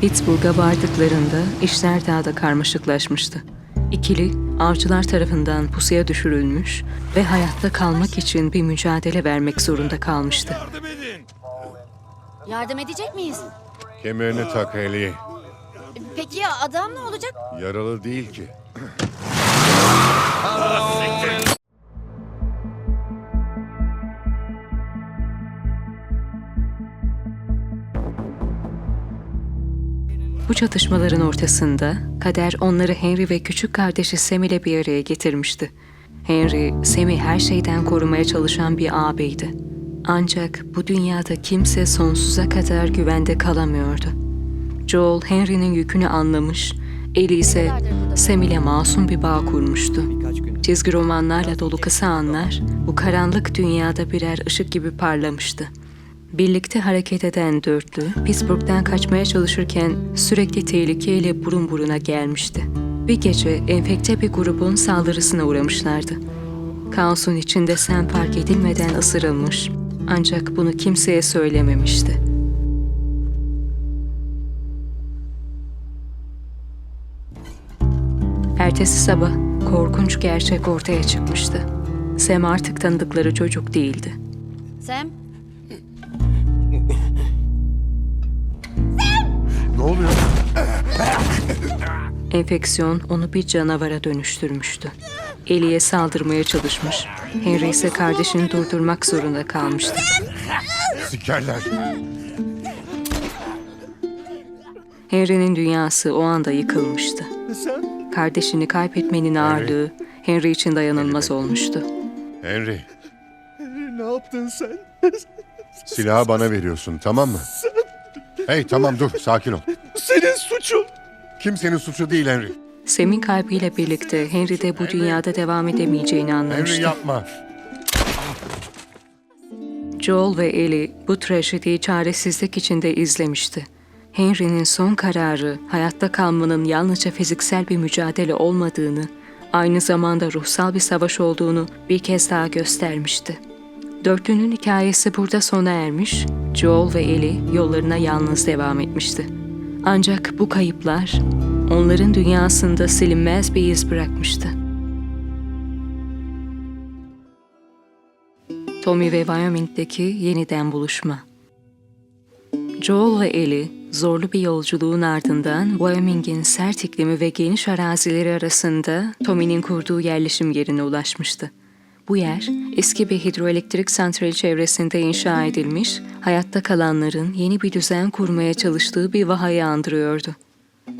Pittsburgh'a vardıklarında işler daha da karmaşıklaşmıştı. İkili, avcılar tarafından pusuya düşürülmüş ve hayatta kalmak için bir mücadele vermek zorunda kalmıştı. Yardım edin. Yardım edecek miyiz? Kemerini tak Eli. Peki ya adam ne olacak? Yaralı değil ki. Bu çatışmaların ortasında kader onları Henry ve küçük kardeşi Sam ile bir araya getirmişti. Henry, Sam'i her şeyden korumaya çalışan bir ağabeydi. Ancak bu dünyada kimse sonsuza kadar güvende kalamıyordu. Joel, Henry'nin yükünü anlamış, Ellie ise Sam ile masum bir bağ kurmuştu. Çizgi romanlarla dolu kısa anlar bu karanlık dünyada birer ışık gibi parlamıştı. Birlikte hareket eden dörtlü, Pittsburgh'den kaçmaya çalışırken sürekli tehlikeyle burun buruna gelmişti. Bir gece enfekte bir grubun saldırısına uğramışlardı. Kaosun içinde sen fark edilmeden ısırılmış ancak bunu kimseye söylememişti. Ertesi sabah korkunç gerçek ortaya çıkmıştı. Sam artık tanıdıkları çocuk değildi. Sam, Ne oluyor? Enfeksiyon onu bir canavara dönüştürmüştü. Eli'ye saldırmaya çalışmış. Henry ise kardeşini durdurmak zorunda kalmıştı. Sikerler. Henry'nin dünyası o anda yıkılmıştı. Kardeşini kaybetmenin ağırlığı Henry için dayanılmaz olmuştu. Henry, Ne yaptın sen? silahı bana veriyorsun tamam mı? Hey tamam dur sakin ol. Senin suçun. Kimsenin suçu değil Henry. Sam'in kalbiyle birlikte Henry de bu dünyada devam edemeyeceğini Henry anlamıştı. yapma. Joel ve Ellie bu trajediyi çaresizlik içinde izlemişti. Henry'nin son kararı hayatta kalmanın yalnızca fiziksel bir mücadele olmadığını, aynı zamanda ruhsal bir savaş olduğunu bir kez daha göstermişti. Dörtlünün hikayesi burada sona ermiş, Joel ve Ellie yollarına yalnız devam etmişti. Ancak bu kayıplar onların dünyasında silinmez bir iz bırakmıştı. Tommy ve Wyoming'deki yeniden buluşma. Joel ve Ellie zorlu bir yolculuğun ardından Wyoming'in sert iklimi ve geniş arazileri arasında Tommy'nin kurduğu yerleşim yerine ulaşmıştı. Bu yer eski bir hidroelektrik santrali çevresinde inşa edilmiş, hayatta kalanların yeni bir düzen kurmaya çalıştığı bir vahayı andırıyordu.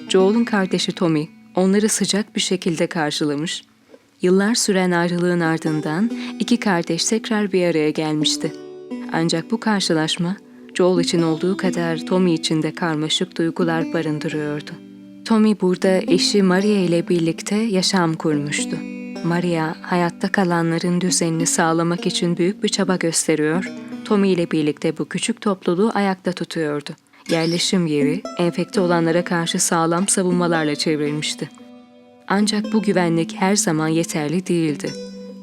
Joel'un kardeşi Tommy onları sıcak bir şekilde karşılamış. Yıllar süren ayrılığın ardından iki kardeş tekrar bir araya gelmişti. Ancak bu karşılaşma Joel için olduğu kadar Tommy için de karmaşık duygular barındırıyordu. Tommy burada eşi Maria ile birlikte yaşam kurmuştu. Maria hayatta kalanların düzenini sağlamak için büyük bir çaba gösteriyor, Tommy ile birlikte bu küçük topluluğu ayakta tutuyordu. Yerleşim yeri enfekte olanlara karşı sağlam savunmalarla çevrilmişti. Ancak bu güvenlik her zaman yeterli değildi.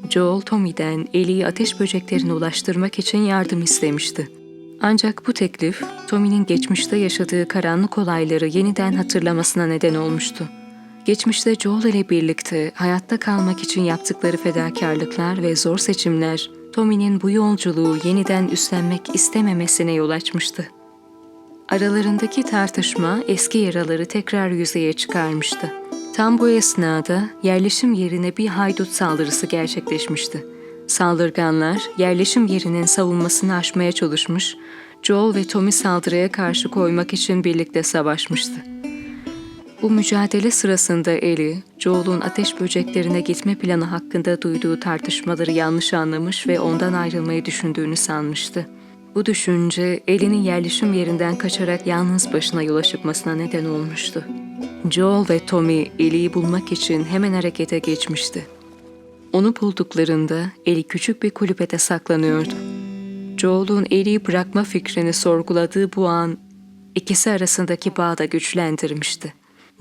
Joel Tommy'den Ellie'yi ateş böceklerine ulaştırmak için yardım istemişti. Ancak bu teklif Tommy'nin geçmişte yaşadığı karanlık olayları yeniden hatırlamasına neden olmuştu. Geçmişte Joel ile birlikte hayatta kalmak için yaptıkları fedakarlıklar ve zor seçimler Tommy'nin bu yolculuğu yeniden üstlenmek istememesine yol açmıştı. Aralarındaki tartışma eski yaraları tekrar yüzeye çıkarmıştı. Tam bu esnada yerleşim yerine bir haydut saldırısı gerçekleşmişti. Saldırganlar yerleşim yerinin savunmasını aşmaya çalışmış, Joel ve Tommy saldırıya karşı koymak için birlikte savaşmıştı. Bu mücadele sırasında Ellie, Joel'un ateş böceklerine gitme planı hakkında duyduğu tartışmaları yanlış anlamış ve ondan ayrılmayı düşündüğünü sanmıştı. Bu düşünce Ellie'nin yerleşim yerinden kaçarak yalnız başına yola çıkmasına neden olmuştu. Joel ve Tommy Ellie'yi bulmak için hemen harekete geçmişti. Onu bulduklarında Ellie küçük bir kulübede saklanıyordu. Joel'un Ellie'yi bırakma fikrini sorguladığı bu an ikisi arasındaki bağı da güçlendirmişti.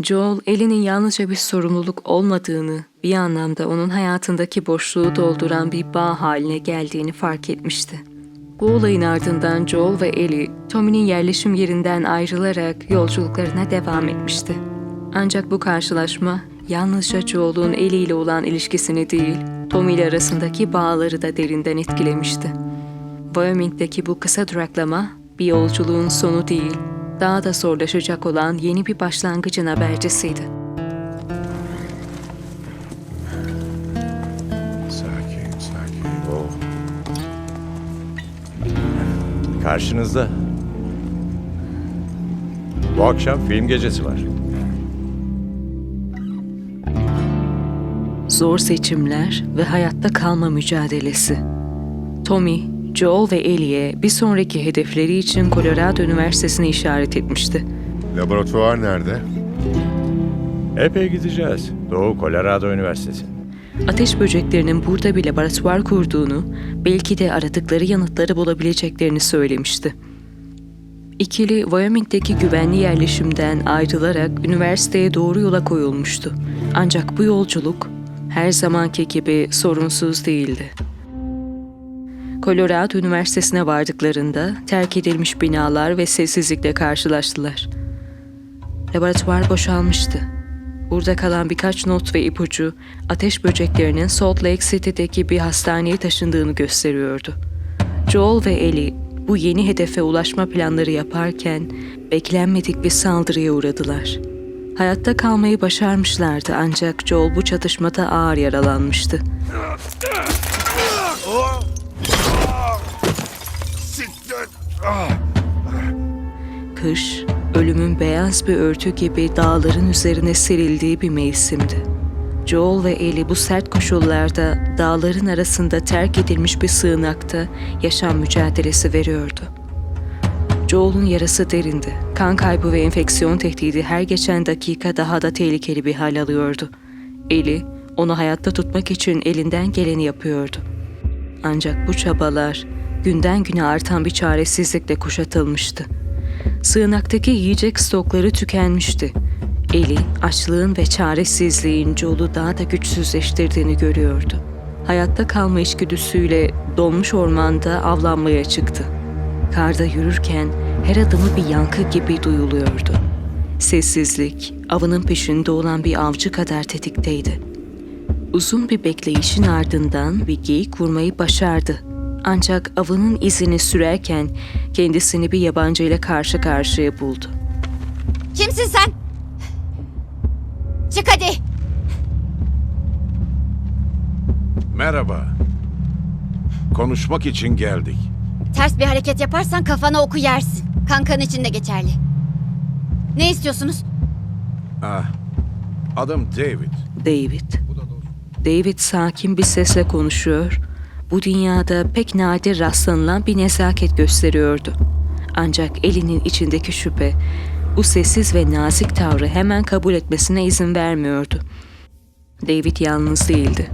Joel, Ellie'nin yalnızca bir sorumluluk olmadığını, bir anlamda onun hayatındaki boşluğu dolduran bir bağ haline geldiğini fark etmişti. Bu olayın ardından Joel ve Ellie, Tommy'nin yerleşim yerinden ayrılarak yolculuklarına devam etmişti. Ancak bu karşılaşma yalnızca Joel'un Ellie ile olan ilişkisini değil, Tommy ile arasındaki bağları da derinden etkilemişti. Wyoming'deki bu kısa duraklama bir yolculuğun sonu değil, daha da zorlaşacak olan yeni bir başlangıcın habercisiydi. Sakin, sakin. Oh. Karşınızda. Bu akşam film gecesi var. Zor seçimler ve hayatta kalma mücadelesi. Tommy, Joel ve Ellie'ye bir sonraki hedefleri için Colorado Üniversitesi'ni işaret etmişti. Laboratuvar nerede? Epey gideceğiz. Doğu Colorado Üniversitesi. Ateş böceklerinin burada bir laboratuvar kurduğunu, belki de aradıkları yanıtları bulabileceklerini söylemişti. İkili Wyoming'deki güvenli yerleşimden ayrılarak üniversiteye doğru yola koyulmuştu. Ancak bu yolculuk her zamanki gibi sorunsuz değildi. Colorado Üniversitesi'ne vardıklarında terk edilmiş binalar ve sessizlikle karşılaştılar. Laboratuvar boşalmıştı. Burada kalan birkaç not ve ipucu ateş böceklerinin Salt Lake City'deki bir hastaneye taşındığını gösteriyordu. Joel ve Ellie bu yeni hedefe ulaşma planları yaparken beklenmedik bir saldırıya uğradılar. Hayatta kalmayı başarmışlardı ancak Joel bu çatışmada ağır yaralanmıştı. Kış, ölümün beyaz bir örtü gibi dağların üzerine serildiği bir mevsimdi. Joel ve Ellie bu sert koşullarda dağların arasında terk edilmiş bir sığınakta yaşam mücadelesi veriyordu. Joel'un yarası derindi. Kan kaybı ve enfeksiyon tehdidi her geçen dakika daha da tehlikeli bir hal alıyordu. Ellie, onu hayatta tutmak için elinden geleni yapıyordu. Ancak bu çabalar günden güne artan bir çaresizlikle kuşatılmıştı. Sığınaktaki yiyecek stokları tükenmişti. Eli, açlığın ve çaresizliğin Joel'u daha da güçsüzleştirdiğini görüyordu. Hayatta kalma içgüdüsüyle donmuş ormanda avlanmaya çıktı. Karda yürürken her adımı bir yankı gibi duyuluyordu. Sessizlik, avının peşinde olan bir avcı kadar tetikteydi. Uzun bir bekleyişin ardından bir geyik vurmayı başardı. Ancak avının izini sürerken kendisini bir yabancı ile karşı karşıya buldu. Kimsin sen? Çık hadi. Merhaba. Konuşmak için geldik. Ters bir hareket yaparsan kafana oku yersin. Kankan için de geçerli. Ne istiyorsunuz? Ah, adım David. David. David sakin bir sesle konuşuyor. Bu dünyada pek nadir rastlanılan bir nezaket gösteriyordu. Ancak elinin içindeki şüphe, bu sessiz ve nazik tavrı hemen kabul etmesine izin vermiyordu. David yalnız değildi.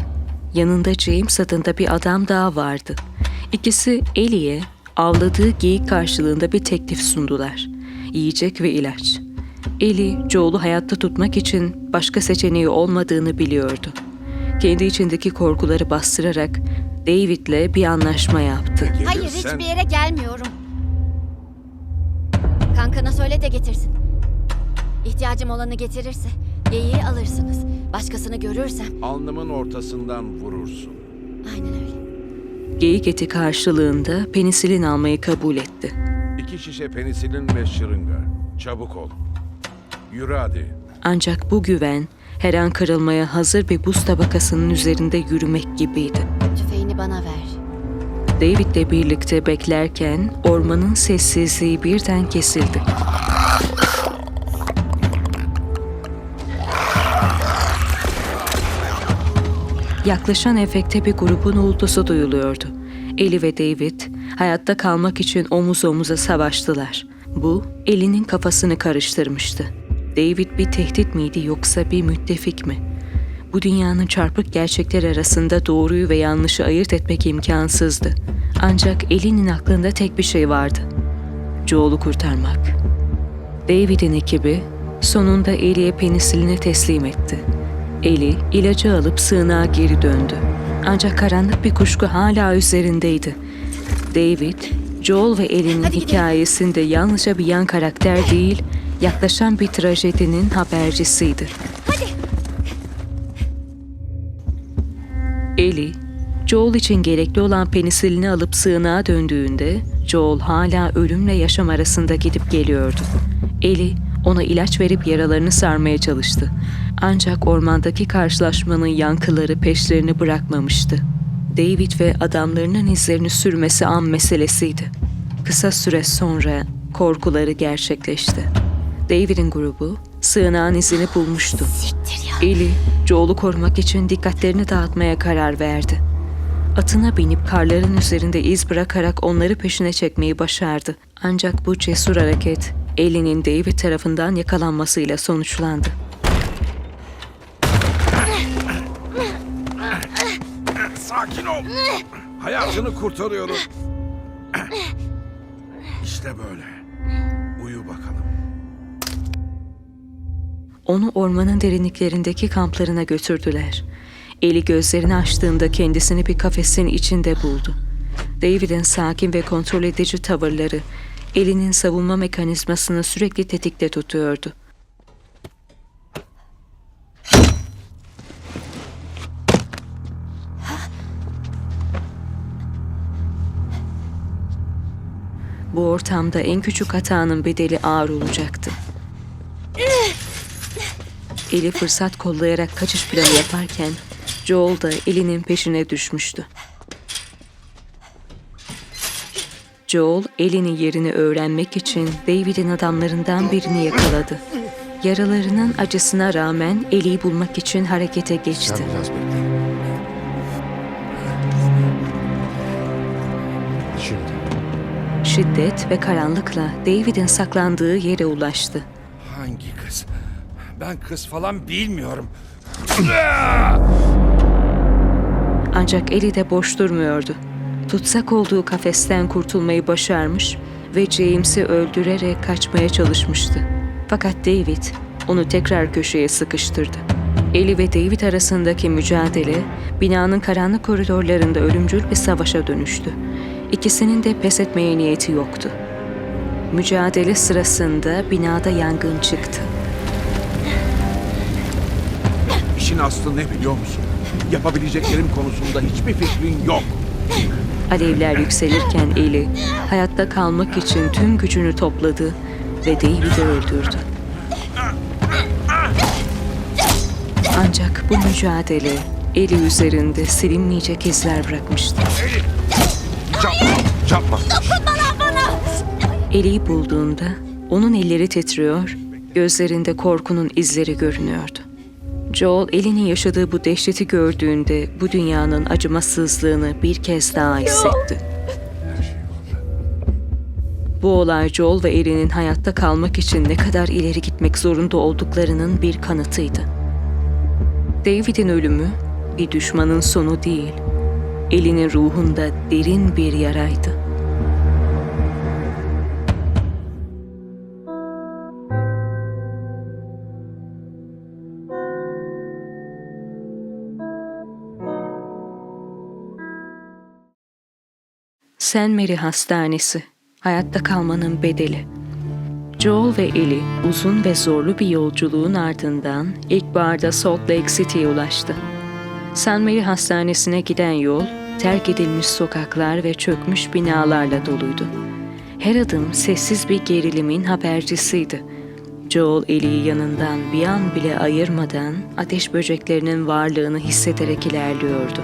Yanında James adında bir adam daha vardı. İkisi Ellie'ye avladığı geyik karşılığında bir teklif sundular. Yiyecek ve ilaç. Ellie, Joel'u hayatta tutmak için başka seçeneği olmadığını biliyordu. Kendi içindeki korkuları bastırarak David'le bir anlaşma yaptı. Hayır Gelirsen- hiçbir yere gelmiyorum. Kankana söyle de getirsin. İhtiyacım olanı getirirse geyiği alırsınız. Başkasını görürsem Alnımın ortasından vurursun. aynen öyle. Geyik eti karşılığında penisilin almayı kabul etti. İki şişe penisilin ve şırınga. Çabuk ol. Yürü hadi. Ancak bu güven her an kırılmaya hazır bir buz tabakasının üzerinde yürümek gibiydi. Tüfeğini bana ver. David'le birlikte beklerken ormanın sessizliği birden kesildi. Yaklaşan efekte bir grubun uğultusu duyuluyordu. Eli ve David hayatta kalmak için omuz omuza savaştılar. Bu elinin kafasını karıştırmıştı. David bir tehdit miydi yoksa bir müttefik mi? Bu dünyanın çarpık gerçekler arasında doğruyu ve yanlışı ayırt etmek imkansızdı. Ancak Ellie'nin aklında tek bir şey vardı. Joel'u kurtarmak. David'in ekibi sonunda Ellie'ye penisilini teslim etti. Ellie ilacı alıp sığınağa geri döndü. Ancak karanlık bir kuşku hala üzerindeydi. David Joel ve Ellie'nin hikayesinde yalnızca bir yan karakter değil, yaklaşan bir trajedinin habercisiydi. Hadi. Ellie, Joel için gerekli olan penisilini alıp sığınağa döndüğünde Joel hala ölümle yaşam arasında gidip geliyordu. Ellie ona ilaç verip yaralarını sarmaya çalıştı. Ancak ormandaki karşılaşmanın yankıları peşlerini bırakmamıştı. David ve adamlarının izlerini sürmesi an meselesiydi. Kısa süre sonra korkuları gerçekleşti. David'in grubu sığınağın izini bulmuştu. Eli, Joel'u korumak için dikkatlerini dağıtmaya karar verdi. Atına binip karların üzerinde iz bırakarak onları peşine çekmeyi başardı. Ancak bu cesur hareket Ellie'nin David tarafından yakalanmasıyla sonuçlandı. Sakin ol. Hayatını kurtarıyorum. İşte böyle. Onu ormanın derinliklerindeki kamplarına götürdüler. Eli gözlerini açtığında kendisini bir kafesin içinde buldu. David'in sakin ve kontrol edici tavırları elinin savunma mekanizmasını sürekli tetikte tutuyordu. Bu ortamda en küçük hatanın bedeli ağır olacaktı. Eli fırsat kollayarak kaçış planı yaparken Joel da elinin peşine düşmüştü. Joel elinin yerini öğrenmek için David'in adamlarından birini yakaladı. Yaralarının acısına rağmen Eli'yi bulmak için harekete geçti. Şiddet ve karanlıkla David'in saklandığı yere ulaştı. Ben kız falan bilmiyorum. Ancak Eli de boş durmuyordu. Tutsak olduğu kafesten kurtulmayı başarmış ve James'i öldürerek kaçmaya çalışmıştı. Fakat David onu tekrar köşeye sıkıştırdı. Eli ve David arasındaki mücadele binanın karanlık koridorlarında ölümcül bir savaşa dönüştü. İkisinin de pes etmeye niyeti yoktu. Mücadele sırasında binada yangın çıktı. İşin aslı ne biliyor musun? Yapabileceklerim konusunda hiçbir fikrin yok. Alevler yükselirken Eli hayatta kalmak için tüm gücünü topladı ve David'i öldürdü. Ancak bu mücadele Eli üzerinde silinmeyecek izler bırakmıştı. Yapma, yapma. Eli'yi bulduğunda onun elleri titriyor, gözlerinde korkunun izleri görünüyordu. Joel Eli'nin yaşadığı bu dehşeti gördüğünde bu dünyanın acımasızlığını bir kez daha hissetti. Bu olay Joel ve Ellie'nin hayatta kalmak için ne kadar ileri gitmek zorunda olduklarının bir kanıtıydı. David'in ölümü bir düşmanın sonu değil, Ellie'nin ruhunda derin bir yaraydı. St. Mary Hastanesi, hayatta kalmanın bedeli. Joel ve Ellie uzun ve zorlu bir yolculuğun ardından ilkbaharda Salt Lake City'ye ulaştı. St. Mary Hastanesi'ne giden yol, terk edilmiş sokaklar ve çökmüş binalarla doluydu. Her adım sessiz bir gerilimin habercisiydi. Joel Ellie'yi yanından bir an bile ayırmadan ateş böceklerinin varlığını hissederek ilerliyordu.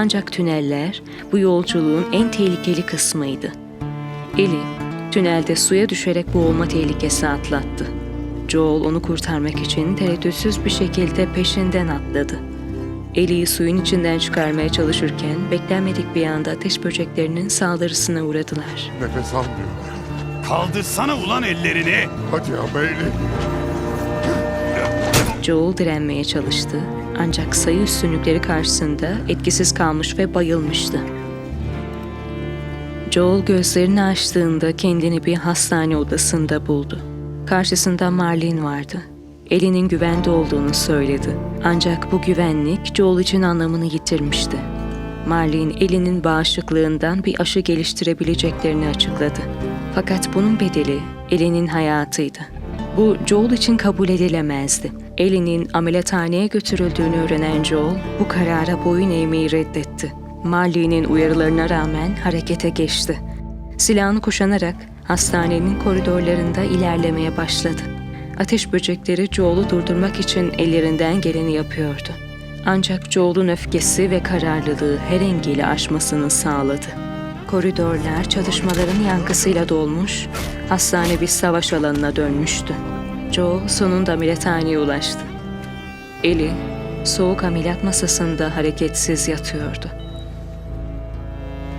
Ancak tüneller bu yolculuğun en tehlikeli kısmıydı. Eli, tünelde suya düşerek boğulma tehlikesi atlattı. Joel onu kurtarmak için tereddütsüz bir şekilde peşinden atladı. Eli'yi suyun içinden çıkarmaya çalışırken beklenmedik bir anda ateş böceklerinin saldırısına uğradılar. Nefes almıyor. Kaldırsana ulan ellerini. Hadi ama Eli. Joel direnmeye çalıştı ancak sayı üstünlükleri karşısında etkisiz kalmış ve bayılmıştı. Joel gözlerini açtığında kendini bir hastane odasında buldu. Karşısında Marlene vardı. Elinin güvende olduğunu söyledi. Ancak bu güvenlik Joel için anlamını yitirmişti. Marlin elinin bağışıklığından bir aşı geliştirebileceklerini açıkladı. Fakat bunun bedeli Ellie'nin hayatıydı. Bu Joel için kabul edilemezdi. Ellie'nin ameliyathaneye götürüldüğünü öğrenen Joel bu karara boyun eğmeyi reddetti. Marley'nin uyarılarına rağmen harekete geçti. Silahını kuşanarak hastanenin koridorlarında ilerlemeye başladı. Ateş böcekleri Joel'u durdurmak için ellerinden geleni yapıyordu. Ancak Joel'un öfkesi ve kararlılığı her engeli aşmasını sağladı. Koridorlar çalışmaların yankısıyla dolmuş, hastane bir savaş alanına dönmüştü. Joel sonunda ameliyathaneye ulaştı. Eli soğuk ameliyat masasında hareketsiz yatıyordu.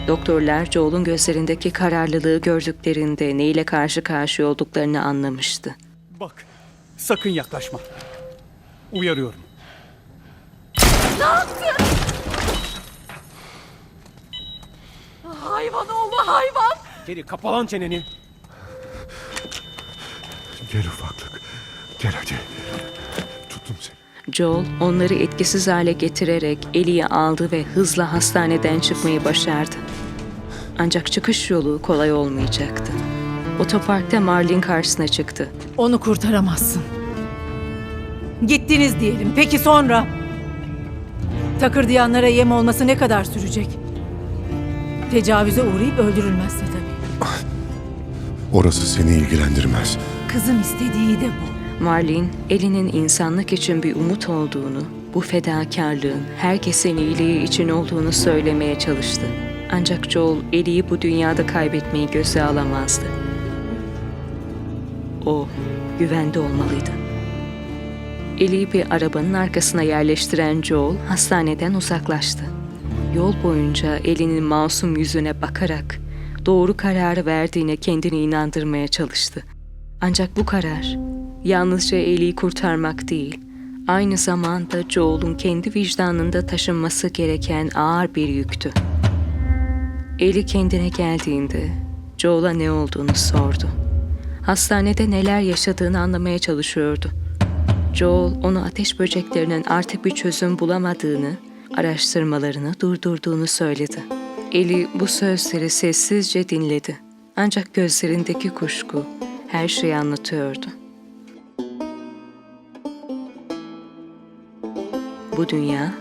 Doktorlar Joel'un gözlerindeki kararlılığı gördüklerinde neyle karşı karşıya olduklarını anlamıştı. Bak, sakın yaklaşma. Uyarıyorum. Hayvan oğlu hayvan. Geri kapalan çeneni. Gel ufaklık. Gel hadi. Tuttum seni. Joel onları etkisiz hale getirerek Ellie'yi aldı ve hızla hastaneden çıkmayı başardı. Ancak çıkış yolu kolay olmayacaktı. Otoparkta Marlin karşısına çıktı. Onu kurtaramazsın. Gittiniz diyelim. Peki sonra? Takırdayanlara yem olması ne kadar sürecek? Tecavüze uğrayıp öldürülmezse tabii. Orası seni ilgilendirmez. Kızın istediği de bu. Marlin, Ellie'nin insanlık için bir umut olduğunu, bu fedakarlığın herkesin iyiliği için olduğunu söylemeye çalıştı. Ancak Joel, Ellie'yi bu dünyada kaybetmeyi göze alamazdı. O, güvende olmalıydı. Ellie'yi bir arabanın arkasına yerleştiren Joel, hastaneden uzaklaştı. Yol boyunca Ellie'nin masum yüzüne bakarak doğru kararı verdiğine kendini inandırmaya çalıştı. Ancak bu karar yalnızca Ellie'yi kurtarmak değil, aynı zamanda Joel'un kendi vicdanında taşınması gereken ağır bir yüktü. Ellie kendine geldiğinde Joel'a ne olduğunu sordu. Hastanede neler yaşadığını anlamaya çalışıyordu. Joel ona ateş böceklerinin artık bir çözüm bulamadığını, araştırmalarını durdurduğunu söyledi. Eli bu sözleri sessizce dinledi. Ancak gözlerindeki kuşku her şeyi anlatıyordu. Bu dünya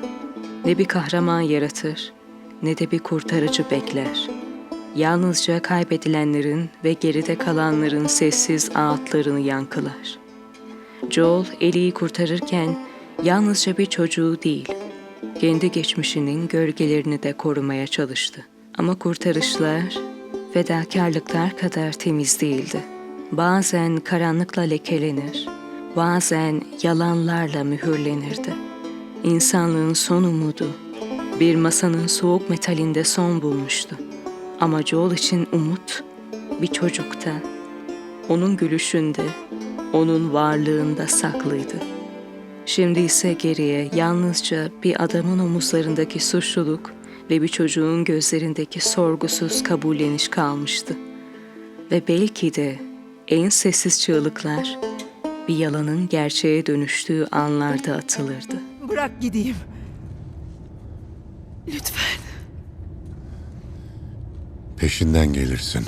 ne bir kahraman yaratır ne de bir kurtarıcı bekler. Yalnızca kaybedilenlerin ve geride kalanların sessiz ağıtlarını yankılar. Joel Ellie'yi kurtarırken yalnızca bir çocuğu değil, kendi geçmişinin gölgelerini de korumaya çalıştı. Ama kurtarışlar fedakarlıklar kadar temiz değildi. Bazen karanlıkla lekelenir, bazen yalanlarla mühürlenirdi. İnsanlığın son umudu bir masanın soğuk metalinde son bulmuştu. Ama Joel için umut bir çocukta, onun gülüşünde, onun varlığında saklıydı. Şimdi ise geriye yalnızca bir adamın omuzlarındaki suçluluk ve bir çocuğun gözlerindeki sorgusuz kabulleniş kalmıştı. Ve belki de en sessiz çığlıklar bir yalanın gerçeğe dönüştüğü anlarda atılırdı. Bırak gideyim. Lütfen. Peşinden gelirsin.